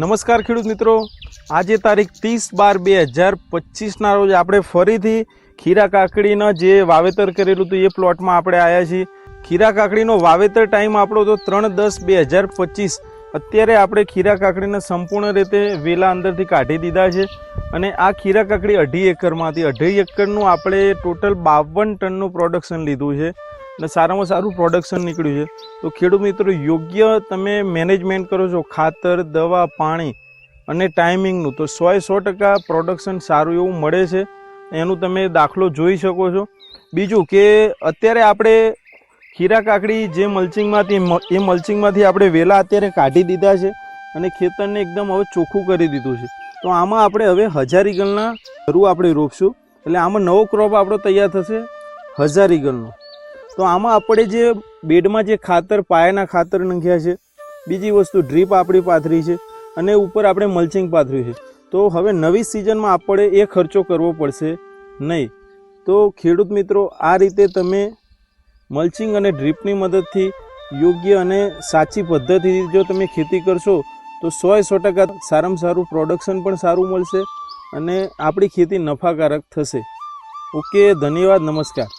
નમસ્કાર ખેડૂત મિત્રો. આજે તારીખ ત્રીસ બાર બે હજાર પચીસના રોજ આપણે ફરીથી ખીરા કાકડીના જે વાવેતર કરેલું હતું એ પ્લોટમાં આપણે આવ્યા છીએ. ખીરા કાકડીનો વાવેતર ટાઈમ આપણો હતો ત્રણ દસ બે હજાર પચીસ. અત્યારે આપણે ખીરા કાકડીને સંપૂર્ણ રીતે વેલા અંદરથી કાઢી દીધા છે અને આ ખીરા કાકડી અઢી એકરમાં હતી અઢી એકરનું આપણે ટોટલ બાવન ટનનું પ્રોડક્શન લીધું છે. અને સારામાં સારું પ્રોડક્શન નીકળ્યું છે. તો ખેડૂત મિત્રો, યોગ્ય તમે મેનેજમેન્ટ કરો છો, ખાતર, દવા, પાણી અને ટાઈમિંગનું તો સો સો ટકા પ્રોડક્શન સારું એવું મળે છે. એનું તમે દાખલો જોઈ શકો છો. બીજું કે અત્યારે આપણે ખીરા કાકડી જે મલ્ચિંગમાંથી એ મલ્ચિંગમાંથી આપણે વેલા અત્યારે કાઢી દીધા છે અને ખેતરને એકદમ હવે ચોખ્ખું કરી દીધું છે. તો આમાં આપણે હવે હજારી ગલના આપણે રોપશું. એટલે આમાં નવો ક્રોપ આપણો તૈયાર થશે હજારી તો આમાં આપણે જે બેડમાં જે ખાતર, પાયાના ખાતર નાખ્યા છે, બીજી વસ્તુ ડ્રીપ આપણી પાથરી છે અને ઉપર આપણે મલ્ચિંગ પાથર્યું છે. તો હવે નવી સિઝનમાં આપણે એ ખર્ચો કરવો પડશે નહીં. તો ખેડૂત મિત્રો, આ રીતે તમે મલ્ચિંગ અને ડ્રીપની મદદથી યોગ્ય અને સાચી પદ્ધતિથી જો તમે ખેતી કરશો, તો સોએ સો ટકા સારામાં સારું પ્રોડક્શન પણ સારું મળશે અને આપણી ખેતી નફાકારક થશે. ઓકે, ધન્યવાદ, નમસ્કાર.